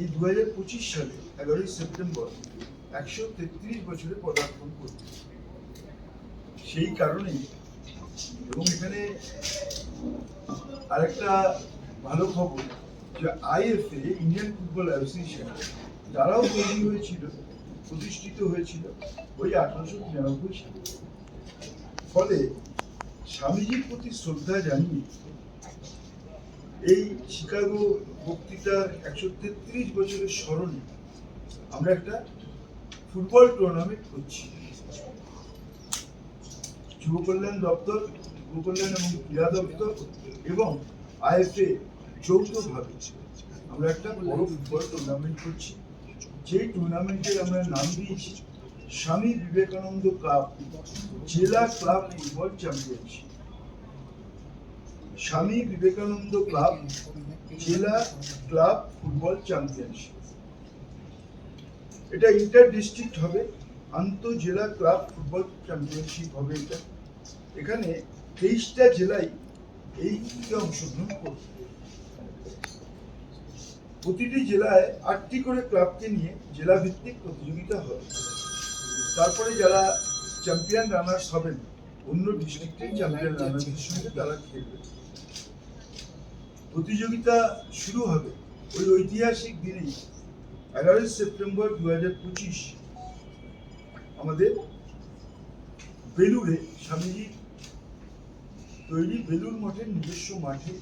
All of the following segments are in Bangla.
এই দু হাজার পঁচিশ সালে, এগারোই সেপ্টেম্বর, একশো তেত্রিশ বছরে পদার্পণ সেই এবং এখানে আরেকটা ভালো খবর যে আইএফএ, ইন্ডিয়ান ফুটবল অ্যাসোসিয়েশন, তারাও তৈরি হয়েছিল, প্রতিষ্ঠিত হয়েছিল ওই আঠারোশো তিরানব্বই সালে। ফলে স্বামীজির প্রতি শ্রদ্ধা জানিয়ে এই শিকাগো বক্তৃতা একশো তেত্রিশ বছরের স্মরণে আমরা একটা ফুটবল টুর্নামেন্ট করছি। যুব কল্যাণ দপ্তর যুব কল্যাণ এবং ক্রীড়া দপ্তর এবং আইএফএ যৌথভাবে আমরা একটা বড় ফুটবল টুর্নামেন্ট করছি। যেই টুর্নামেন্টের আমরা নাম দিয়েছি, স্বামী বিবেকানন্দ কাপ জেলা club football championship Swami Vivekananda club, জেলা ক্লাব ফুটবল চ্যাম্পিয়নশিপ। এটা ইন্টার ডিস্ট্রিক্ট হবে আন্তঃ জেলা ক্লাব ফুটবল চ্যাম্পিয়নশিপ হবে এটা। এখানে তেইশটা জেলায় এই অংশগ্রহণ করবে। প্রতিটি জেলায় আটটি করে ক্লাবকে নিয়ে জেলা ভিত্তিক প্রতিযোগিতা হবে। তারপরে যারা চ্যাম্পিয়ন রানার্স হবেন, অন্য ডিস্ট্রিক্টের চ্যাম্পিয়ন রানার্সের সঙ্গে তারা খেলবে। প্রতিযোগিতা শুরু হবে ওই ঐতিহাসিক দিনেই, এগারোই সেপ্টেম্বর দু হাজার পঁচিশ। আমাদের বেলুড়ে স্বামীজি তৈরি বেলুর মঠের নিজস্ব মাঠে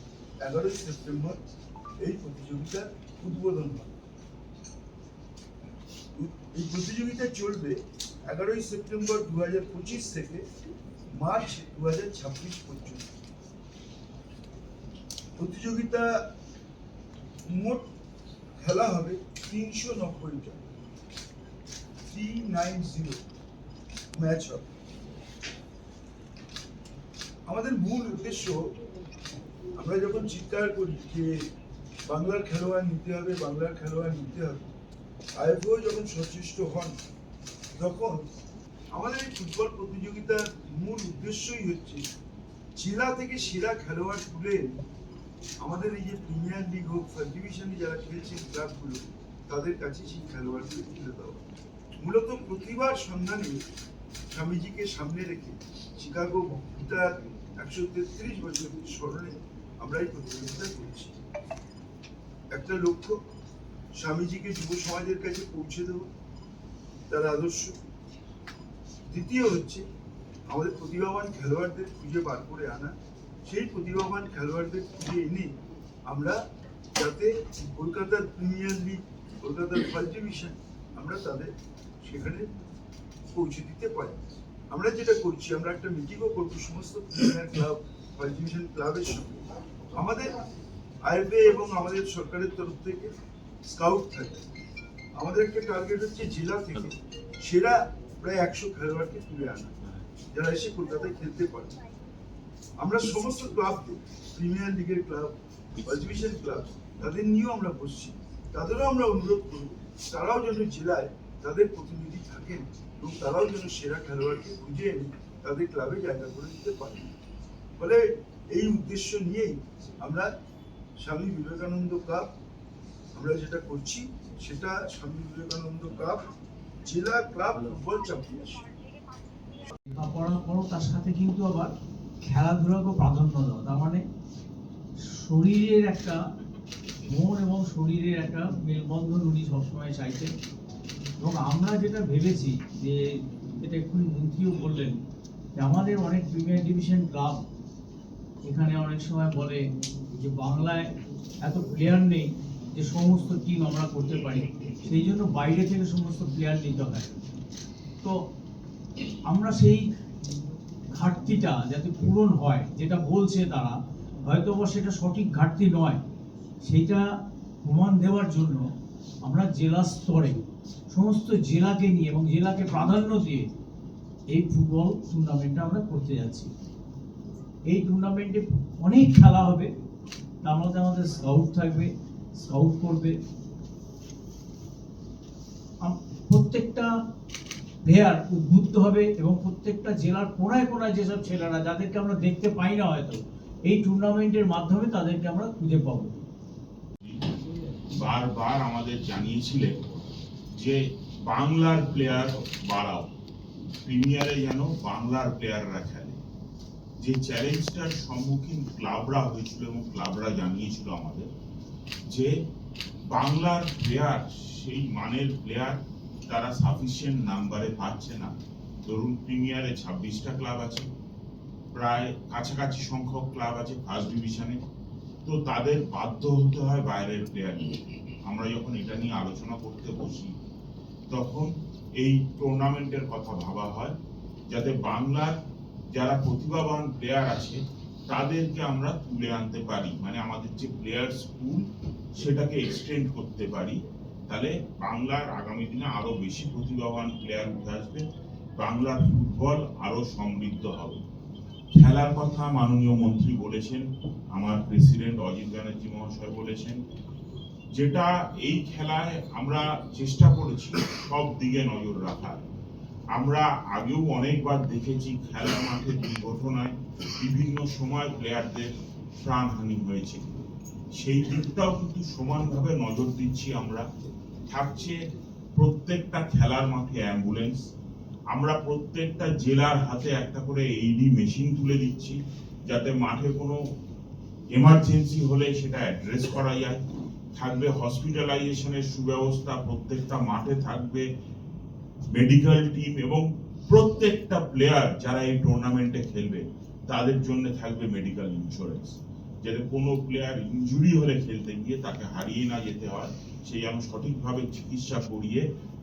এগারোই সেপ্টেম্বর এই প্রতিযোগিতার উদ্বোধন হবে এই প্রতিযোগিতা চলবে এগারোই সেপ্টেম্বর দু হাজার পঁচিশ থেকে মার্চ দু হাজার ছাব্বিশ পর্যন্ত। প্রতিযোগিতা মোট খেলা হবে তিনশো নব্বইটা থ্রি নাইন জিরো ম্যাচ হবে। আমাদের মূল উদ্দেশ্য, আমরা যখন চিৎকার করি যে বাংলার খেলোয়াড় নিতে হবে, বাংলার খেলোয়াড় নিতে হবে, আইএফও যখন সচেষ্ট হন, তখন আমাদের এই ফুটবল প্রতিযোগিতার মূল উদ্দেশ্যই হচ্ছে, জেলা থেকে সেরা খেলোয়াড় তুলে আমাদের এই যে প্রিমিয়ার লিগ হোক ফার্স্ট ডিভিশনে যারা খেলছেন ক্লাবগুলো তাদের কাছে সেই খেলোয়াড়গুলো তুলে দেওয়া মূলত প্রতিবার সন্ধানে স্বামীজিকে সামনে রেখে শিকাগো বক্তৃতার একশো তেত্রিশ বছরের স্মরণে আমরা এই প্রতিযোগিতা করছি। একটা লক্ষ্য, স্বামীজিকে যুব সমাজের কাছে পৌঁছে দেব তার আদর্শ। দ্বিতীয় হচ্ছে, আমাদের প্রতিভাবান খেলোয়াড়দের খুঁজে বার করে আনা। সেই প্রতিভাবান খেলোয়াড়দের খুঁজে এনে আমরা যাতে কলকাতার প্রিমিয়ার লিগ, কলকাতার ফার্স্ট ডিভিশন আমরা তাদের সেখানে পৌঁছে দিতে পারি। আমরা যেটা করছি, আমরা একটা মিটিংও করব সমস্ত প্রিমিয়ার ক্লাব, ফার্স্ট ডিভিশন ক্লাবের সঙ্গে। আমাদের আইএফএ এবং আমাদের সরকারের তরফ থেকে স্কাউট থাকে। আমাদের একটা টার্গেট হচ্ছে জেলা থেকে সেরা প্রায় একশো খেলোয়াড়কে তুলে আনা, যারা এসে কলকাতায় খেলতে পারে। আমরা সমস্ত ক্লাবকে প্রিমিয়ার লিগের ক্লাব ফার্স্ট ক্লাব, তাদের নিয়েও আমরা বসছি। তাদেরও আমরা অনুরোধ করব, তারাও যেন জেলায় তাদের প্রতিনিধি থাকেন এবং তারাও যেন সেরা খেলোয়াড়কে খুঁজে এনে তাদের ক্লাবে জায়গা করে দিতে পারেন। ফলে এই উদ্দেশ্য নিয়েই আমরা স্বামী বিবেকানন্দ কাপ, আমরা যেটা করছি, সেটা স্বামী বিবেকানন্দ কাপ জেলা ক্লাব ফুটবল চ্যাম্পিয়নশিপ। লেখাপড়া করো তার সাথে কিন্তু আবার খেলাধুলাকেও প্রাধান্য দাও তার মানে শরীরের একটা মন এবং শরীরের একটা মেলবন্ধন উনি সবসময় চাইছেন। এবং আমরা যেটা ভেবেছি যে এটা এক্ষুনি মন্ত্রীও বললেন, যে আমাদের অনেক প্রিমিয়ার ডিভিশন ক্লাব এখানে অনেক সময় বলে যে বাংলায় এত প্লেয়ার নেই যে সমস্ত টিম আমরা করতে পারি। সেই জন্য বাইরে থেকে সমস্ত প্লেয়ার নিতে হয়। তো আমরা সেই ঘাটতিটা যাতে পূরণ হয়, যেটা বলছে তারা হয়তো সেটা সঠিক ঘাটতি নয়। সেইটা প্রমাণ দেওয়ার জন্য আমরা জেলা স্তরে সমস্ত জেলাকে নিয়ে এবং জেলাকে প্রাধান্য দিয়ে এই ফুটবল টুর্নামেন্টটা আমরা করতে যাচ্ছি। এই টুর্নামেন্টে অনেক খেলা হবে। তার মধ্যে আমাদের স্কাউট থাকবে স্কাউট করবে। প্রত্যেকটা প্লেয়ার উদ্বুদ্ধ হবে এবং প্রত্যেকটা জেলার কোনায় কোনায় যেসব ছেলেরা, যাদেরকে আমরা দেখতে পাই না হয়তো, এই টুর্নামেন্টের মাধ্যমে তাদেরকে আমরা খুঁজে পাব। বারবার আমাদের জানিয়েছিলেন যে বাংলার প্লেয়ার বাড়াও। প্রিমিয়ারে যেন বাংলার প্লেয়াররা খেলে। যে চ্যালেঞ্জটার সম্মুখীন ক্লাবরা হয়েছিল এবং ক্লাবরা জানিয়েছিল আমাদের যে বাংলার প্লেয়ার সেই মানের প্লেয়ার তারা সাফিসিয়েন্ট নাম্বারে পাচ্ছে না। ধরুন প্রিমিয়ারে ছাব্বিশটা ক্লাব আছে, প্রায় কাছাকাছি সংখ্যক ক্লাব আছে ফার্স্ট ডিভিশনে তো তাদের বাধ্য হতে হয় বাইরের প্লেয়ার নিয়ে। আমরা যখন এটা নিয়ে আলোচনা করতে বসি, তখন এই টুর্নামেন্টের কথা ভাবা হয়, যাতে বাংলার যারা প্রতিভাবান প্লেয়ার আছে, তাদেরকে আমরা তুলে আনতে পারি। মানে আমাদের যে প্লেয়ার্স পুল সেটাকে এক্সটেন্ড করতে পারি। তাহলে বাংলার আগামী দিনে আরও বেশি প্রতিভাবান প্লেয়ার উঠে আসবে, বাংলার ফুটবল আরও সমৃদ্ধ হবে। খেলার কথা মাননীয় মন্ত্রী বলেছেন, আমার প্রেসিডেন্ট অজিত ব্যানার্জি মহাশয় বলেছেন, যেটা এই খেলায় আমরা চেষ্টা করেছি, সব দিকে নজর রাখার। আমরা আগেও অনেকবার দেখেছি খেলার মাঠে দুর্ঘটনায় বিভিন্ন সময় প্লেয়ারদের প্রাণহানি হয়েছে। সেই দিকটাও কিন্তু সমানভাবে নজর দিচ্ছি আমরা। থাকছে প্রত্যেকটা খেলার মাঠে অ্যাম্বুলেন্স আমরা প্রত্যেকটা জেলার হাতে একটা করে এইডি মেশিন তুলে দিচ্ছি, যাতে মাঠে কোনো এমার্জেন্সি হলে সেটা অ্যাড্রেস করা যায়। থাকবে হসপিটালাইজেশনের সুব্যবস্থা, প্রত্যেকটা মাঠে থাকবে মেডিকেল টিম এবং প্রত্যেকটা প্লেয়ার যারা এই টুর্নামেন্টে খেলবে, তাদের জন্য থাকবে মেডিকেল ইন্স্যুরেন্স যাতে কোনো প্লেয়ার ইনজুরি হলে খেলতে গিয়ে তাকে হারিয়ে না যেতে হয় সে যেন সঠিকভাবে চিকিৎসা করিয়ে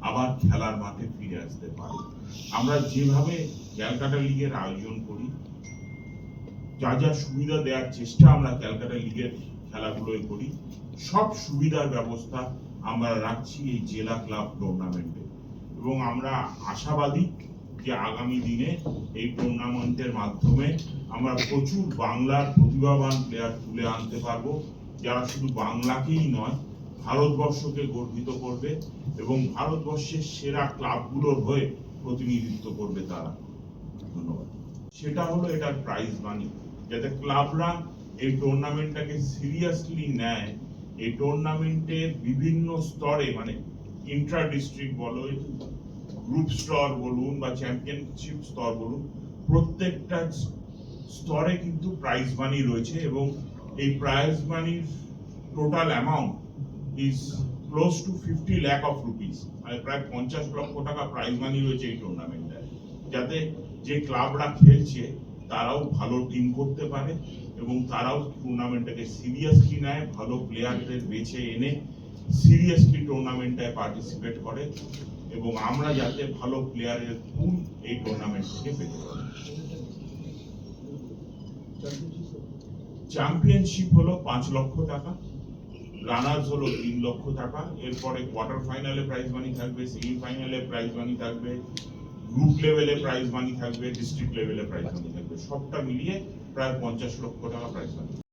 আবার খেলার মাঠে ফিরে আসতে পারে। আমরা যেভাবে ক্যালকাটা লিগের আয়োজন করি, যা যা সুবিধা দেওয়ার চেষ্টা আমরা ক্যালকাটা লিগের খেলাগুলোয় করি, সব সুবিধার ব্যবস্থা আমরা রাখছি এই জেলা ক্লাব টুর্নামেন্টে এবং আমরা আশাবাদী যে আগামী দিনে এই টুর্নামেন্টের মাধ্যমে আমরা প্রচুর বাংলার প্রতিভাবান প্লেয়ার তুলে আনতে পারব। যারা শুধু বাংলাকেই নয়, ভারতবর্ষকে গর্বিত করবে এবং ভারতবর্ষের সেরা ক্লাবগুলোর হয়ে প্রতিনিধিত্ব করবে তারা। ধন্যবাদ। সেটা হলো এটার প্রাইজ মানি যাতে ক্লাবরা এই টুর্নামেন্টটাকে সিরিয়াসলি নেয়, এই টুর্নামেন্টের বিভিন্ন স্তরে মানে ইন্ট্রা ডিস্ট্রিক্ট বলো গ্রুপ স্তর বলুন বা চ্যাম্পিয়নশিপ স্তর বলুন, প্রত্যেকটা স্তরে কিন্তু প্রাইজ মানি রয়েছে এবং এই প্রাইজ মানির total amount is close to fifty lakh of rupees মানে প্রায় পঞ্চাশ লক্ষ টাকা প্রাইজ মানি রয়েছে এই টুর্নামেন্টে যাতে যে ক্লাবরা খেলছে, তারাও ভালো টিম করতে পারে এবং তারাও টুর্নামেন্টটাকে সিরিয়াসলি নেয়, ভালো প্লেয়ারদের বেছে এনে সিরিয়াসলি টুর্নামেন্টটায় পার্টিসিপেট করে। এবং আমরা যাতে ভালো প্লেয়ারের পুল এই টুর্নামেন্ট থেকে পেতে পারি। চ্যাম্পিয়নশিপ হলো পাঁচ লক্ষ টাকা রানার্স হলো তিন লক্ষ টাকা, এরপরে কোয়ার্টার ফাইনালে প্রাইজ মানি থাকবে সেমিফাইনালে প্রাইজ মানি থাকবে গ্রুপ লেভেলে প্রাইজ মানি থাকবে ডিস্ট্রিক্ট লেভেলে প্রাইজ মানি থাকবে, সবটা মিলিয়ে প্রায় পঞ্চাশ লক্ষ টাকা প্রাইজ মানি